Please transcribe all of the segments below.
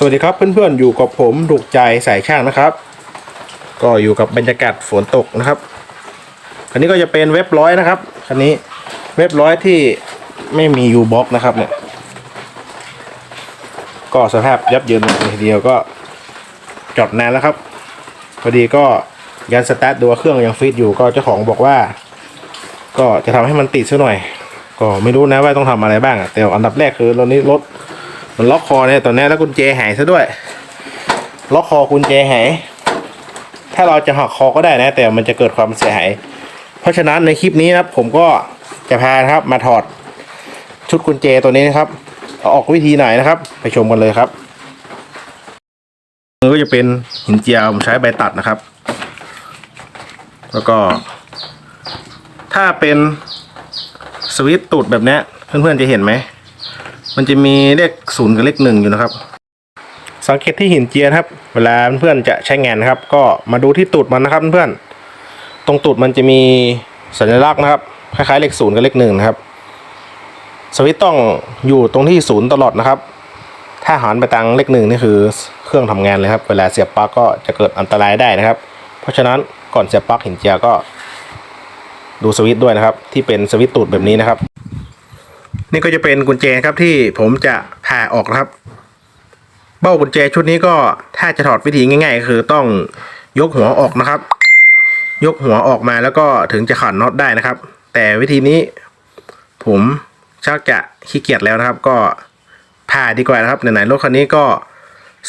สวัสดีครับเพื่อนๆอยู่กับผมดุกใจสายช่างนะครับ ก็อยู่กับบรรยากาศฝนตกนะครับคันนี้ก็จะเป็นเว็บร้อยนะครับคันนี้เว็บร้อยที่ไม่มียูบ็อกนะครับเนี่ยก็สภาพยับเยินทีเดียวก็จอดนานแล้วครับพอดีก็ยันสตาร์ทดูว่าเครื่องยังฟิตอยู่ก็เจ้าของบอกว่า ก็จะทำให้มันติดซะหน่อย ก็ไม่รู้นะว่าต้องทำอะไรบ้างแต่อันดับแรกคือตอนนี้รถ มันล็อกคอเนี่ยตอนนี้แล้วกุญแจหายซะด้วย ล็อกคอกุญแจหายถ้าเราจะหักคอก็ได้นะ แต่มันจะเกิดความเสียหายเพราะฉะนั้นในคลิปนี้นะครับผมก็จะพานะครับมาถอดชุดกุญแจตัวนี้นะครับเอาออกวิธีไหนนะครับ ไปชมกันเลยครับมือก็จะเป็นหินเจียวผมใช้ใบตัดนะครับ แล้วก็ ถ้าเป็นสวิตตูดแบบนี้เพื่อนๆจะเห็นไหม มันจะมีเลขศูนย์กับเลขหนึ่งอยู่นะครับ สังเกตที่หินเจียนครับ เวลาเพื่อนๆจะใช้งานนะครับ ก็มาดูที่ตูดมันนะครับเพื่อนๆตรงตูดมันจะมีสัญลักษณ์นะครับคล้ายๆเลขศูนย์กับเลขหนึ่งนะครับ สวิตช์ต้องอยู่ตรงที่ศูนย์ตลอดนะครับ ถ้าหันไปทางเลขหนึ่งนี่คือเครื่องทำงานเลยครับ เวลาเสียบปลั๊กก็จะเกิดอันตรายได้นะครับ เพราะฉะนั้นก่อนเสียบปลั๊กหินเจียก็ ดูสวิตช์ด้วยนะครับ ที่เป็นสวิตช์ตูดแบบนี้นะครับ นี่ก็จะเป็นกุญแจครับที่ผมจะผ่าออกครับ เบ้ากุญแจชุดนี้ก็ถ้าจะถอดวิธีง่าย ๆ คือต้องยกหัวออกนะครับ ยกหัวออกมาแล้วก็ถึงจะขันน็อตได้นะครับ แต่วิธีนี้ ผมชักจะขี้เกียจแล้วนะครับ ก็ผ่าดีกว่านะครับไหนๆรถคันนี้ก็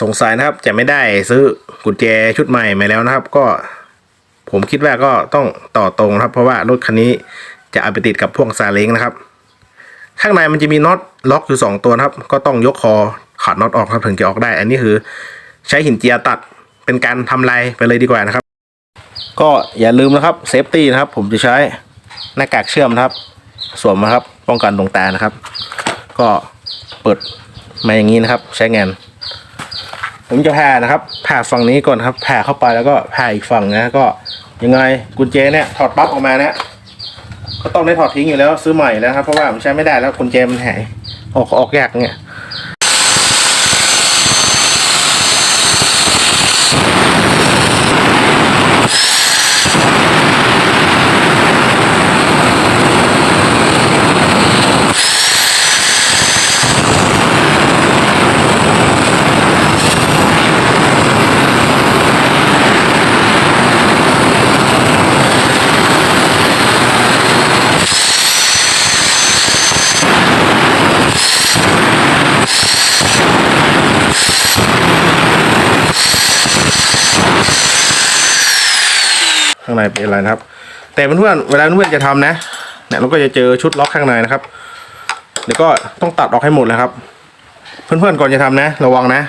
สงสัยนะครับจะไม่ได้ซื้อกุญแจชุดใหม่มาแล้วนะครับ ก็ผมคิดว่าก็ต้องต่อตรงนะครับ เพราะว่ารถคันนี้จะเอาไปติดกับพ่วกซาเล้งนะครับ ข้างในมันจะมีน็อตล็อกอยู่2ตัวนะครับ ก็ต้องยกคอขัดน็อตออกครับถึงจะออกได้ อันนี้คือใช้หินเจียตัดเป็นการทำลายไปเลยดีกว่านะครับ ก็อย่าลืมนะครับเซฟตี้นะครับ ผมจะใช้หน้ากากเชื่อมนะครับ สวมนะครับ ป้องกันดวงตานะครับ ก็เปิดมาอย่างนี้นะครับ ใช้งาน ผมจะผ่านะครับผ่าฝั่งนี้ก่อนครับผ่าเข้าไปแล้วก็ผ่าอีกฝั่งนะก็ยังไงกุญแจเนี่ยถอดปลั๊กออกมาเนี่ย ก็ต้องได้ถอดทิ้งอยู่แล้วซื้อใหม่แล้วครับเพราะว่าผมใช้ไม่ได้แล้วกุญแจมันหายออกออกยากเนี่ยข้าง ในเป็นอะไรนะครับ แต่เพื่อนๆเวลาเพื่อนๆจะทำนะเนี่ยเราก็จะเจอชุดล็อกข้างในนะครับเดี๋ยวก็ต้องตัดออกให้หมดเลยครับ เพื่อนๆก่อนจะทำนะ ระวังนะ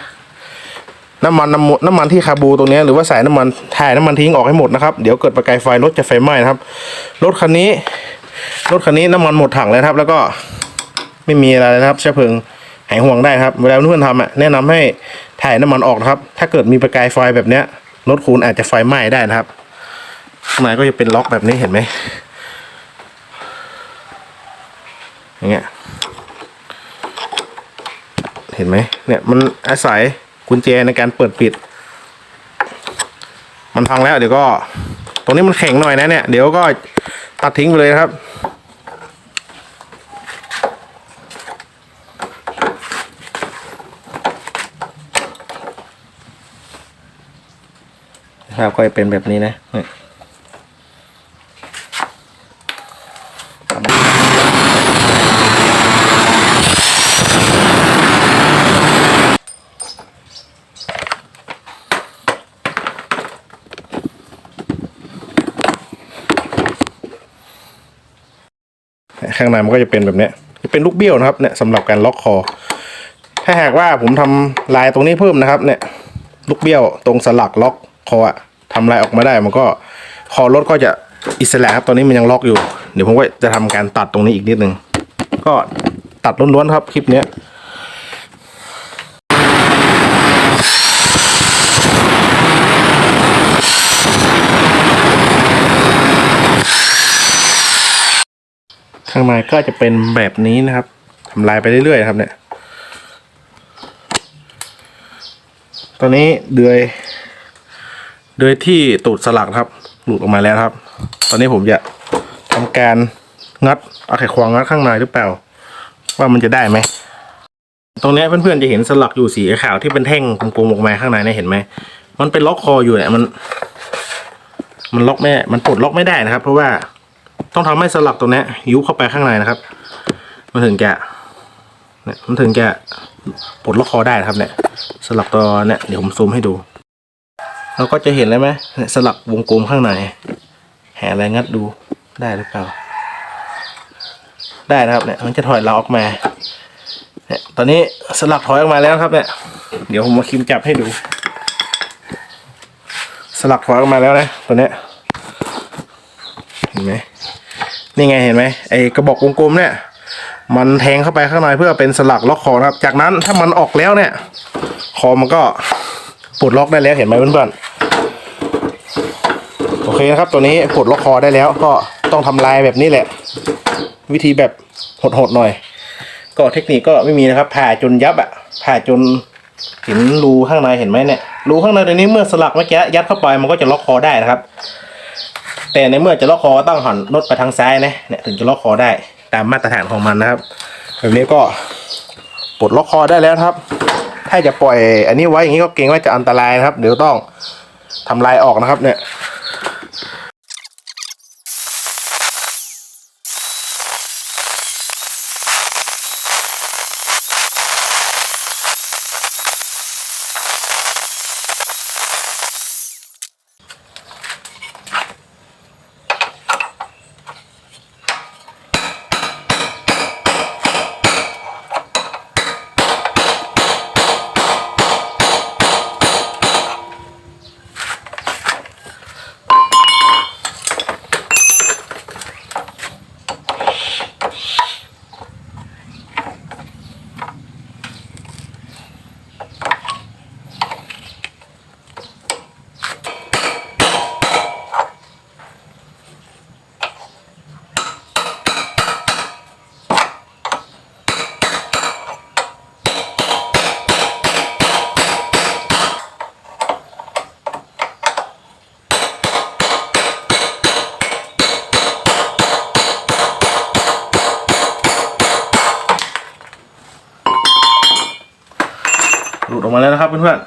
น้ำมันน้ำมันน้ำมันที่คาบูตรงนี้หรือว่าสายน้ำมันถ่ายน้ำมันทิ้งออกให้หมดนะครับเดี๋ยวเกิดประกายไฟรถจะไฟไหม้นะครับรถคันนี้รถคันนี้น้ำมันหมดถังเลยนะครับ แล้วก็ไม่มีอะไรนะครับเชื้อเพลิงหายห่วงได้ครับเวลาเพื่อนๆทำอะแนะนำให้ถ่ายน้ำมันออกนะครับ ถ้าเกิดมีประกายไฟแบบเนี้ยรถคุณอาจจะไฟไหม้ได้นะครับ ข้างในก็จะเป็นล็อกแบบนี้เห็นไหมอย่างเงี้ยเห็นไหมเนี่ยมันอาศัยกุญแจในการเปิดปิด มันพังแล้วเดี๋ยวก็ ตรงนี้มันแข็งหน่อยนะเนี่ยเดี๋ยวก็ตัดทิ้งไปเลยครับครับก็จะเป็นแบบนี้นะ ข้างในมันก็จะเป็นแบบเนี้ยจะเป็นลูกเบี้ยวนะครับเนี่ยสำหรับการล็อกคอ ถ้าหากว่าผมทำลายตรงนี้เพิ่มนะครับเนี่ยลูกเบี้ยวตรงสลักล็อกคออะทำลายออกมาได้มันก็คอรถก็จะอิสระครับตอนนี้มันยังล็อกอยู่ เดี๋ยวผมก็จะทำการตัดตรงนี้อีกนิดนึงก็ตัดล้วนๆครับคลิปเนี้ย ข้างในก็จะเป็นแบบนี้นะครับทำลายไปเรื่อยๆครับเนี่ย ตอนนี้โดยโดยที่ตูดสลักครับ หลุดออกมาแล้วครับ ตอนนี้ผมจะทำการงัดเอาไขควงงัดข้างในหรือเปล่า ว่ามันจะได้ไหมตรงนี้เพื่อนๆจะเห็นสลักอยู่สีขาวที่เป็นแท่งกลมๆออกมาข้างในเนี่ยเห็นไหมมันเป็นล็อกคออยู่เนี่ยมัน มันล็อกไม่ มันปลดล็อกไม่ได้นะครับ เพราะว่า ต้องทำให้สลักตรงนี้ยุบเข้าไปข้างในนะครับ มันถึงจะเนี่ยมันถึงจะปลดล็อกคอได้นะครับ เนี่ย สลักตัวเนี่ยเดี๋ยวผมซูมให้ดูเราก็จะเห็นเลยไหมเนี่ยสลักวงกลมข้างในแหอะไรงัดดูได้หรือเปล่า ได้นะครับเนี่ยมันจะถอยเราออกมาเนี่ยตอนนี้สลักถอยออกมาแล้วครับเนี่ยเดี๋ยวผมมาคิมจับให้ดู สลักถอยออกมาแล้วนะตัวเนี้ยเห็นไหม นี่ไงเห็นไหมไอ้กระบอกวงกลมเนี่ย มันแทงเข้าไปข้างในเพื่อเป็นสลักล็อกคอนะครับ จากนั้นถ้ามันออกแล้วเนี่ย คอมันก็ปลดล็อกได้แล้วเห็นไหมเพื่อนๆโอเคนะครับ ตัวนี้ปลดล็อกคอได้แล้วก็ต้องทำลายแบบนี้แหละ วิธีแบบโหดๆหน่อย ก็เทคนิคก็ไม่มีนะครับผ่าจนยับอะผ่าจนเห็นรูข้างในเห็นไหมเนี่ยรูข้างในตัวนี้เมื่อสลักเมื่อกี้ยัดเข้าไปมันก็จะล็อกคอได้นะครับ แต่ในเมื่อจะล็อกคอต้องหันรถไปทางซ้ายนะเนี่ยถึงจะล็อกคอได้ตามมาตรฐานของมันนะครับ แบบนี้ก็ปลดล็อกคอได้แล้วครับ ถ้าจะปล่อยอันนี้ไว้อย่างนี้ก็เกรงว่าจะอันตรายนะครับ เดี๋ยวต้องทำลายออกนะครับเนี่ย แล้วนะครับเพื่อนๆ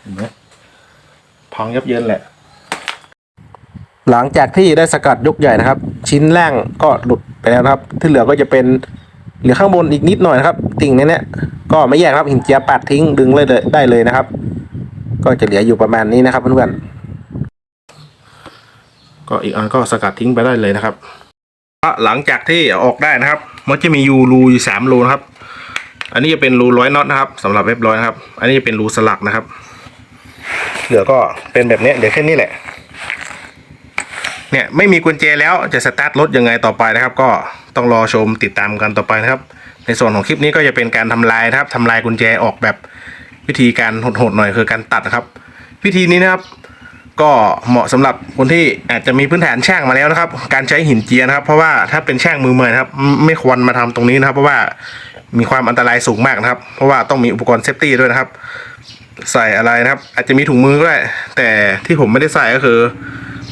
เห็นไหมพังยับเยินแหละ หลังจากที่ได้สกัดยกใหญ่นะครับ ชิ้นแรกก็หลุดไปแล้วนะครับ ที่เหลือก็จะเป็นเหลือข้างบนอีกนิดหน่อยนะครับ ติ่งในเนี้ยก็ไม่แยกครับหินเจียปัดทิ้งดึงเลยได้เลยนะครับ ก็จะเหลืออยู่ประมาณนี้นะครับเพื่อนๆก็อีกอันก็สกัดทิ้งไปได้เลยนะครับหลังจากที่เอาออกได้นะครับ มันจะมียูรูอยู่สามรูนะครับ อันนี้จะเป็นรูร้อยน็อตนะครับสำหรับเว็บร้อยนะครับ อันนี้จะเป็นรูสลักนะครับ เหลือก็เป็นแบบนี้เดี๋ยวแค่นี้แหละ เนี่ยไม่มีกุญแจแล้วจะสตาร์ทรถยังไงต่อไปนะครับ ก็ต้องรอชมติดตามกันต่อไปนะครับ ในส่วนของคลิปนี้ก็จะเป็นการทำลายนะครับทำลายกุญแจออกแบบวิธีการโหดๆหน่อยคือการตัดนะครับ วิธีนี้นะครับก็เหมาะสำหรับคนที่อาจจะมีพื้นฐานช่างมาแล้วนะครับ การใช้หินเจียนะครับ เพราะว่าถ้าเป็นช่างมือใหม่นะครับ ไม่ควรมาทำตรงนี้นะครับ เพราะว่า มีความอันตรายสูงมากนะครับ เพราะว่าต้องมีอุปกรณ์เซฟตี้ด้วยนะครับ ใส่อะไรนะครับ อาจจะมีถุงมือก็ได้ แต่ที่ผมไม่ได้ใส่ก็คือ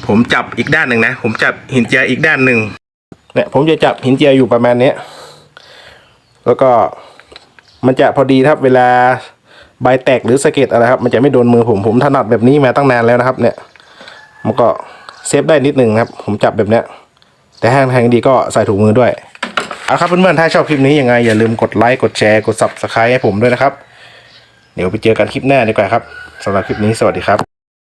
ผมจับอีกด้านหนึ่งนะ ผมจับหินเจียอีกด้านหนึ่งเนี่ยผมจะจับหินเจียอยู่ประมาณนี้แล้วก็มันจะพอดีครับเวลาใบแตกหรือสะเก็ดอะไรครับ มันจะไม่โดนมือผมผมถนัดแบบนี้มาตั้งนานแล้วนะครับ เนี่ย มันก็เซฟได้นิดนึงครับ ผมจับแบบเนี้ยแต่ห้างทงดีก็ใส่ถุงมือด้วย เอาครับเพื่อนๆ ถ้าชอบคลิปนี้ยังไง อย่าลืมกดไลค์ กดแชร์ กด subscribe ให้ผมด้วยนะครับ เดี๋ยวไปเจอกันคลิปหน้าดีกว่าครับสำหรับคลิปนี้สวัสดีครับ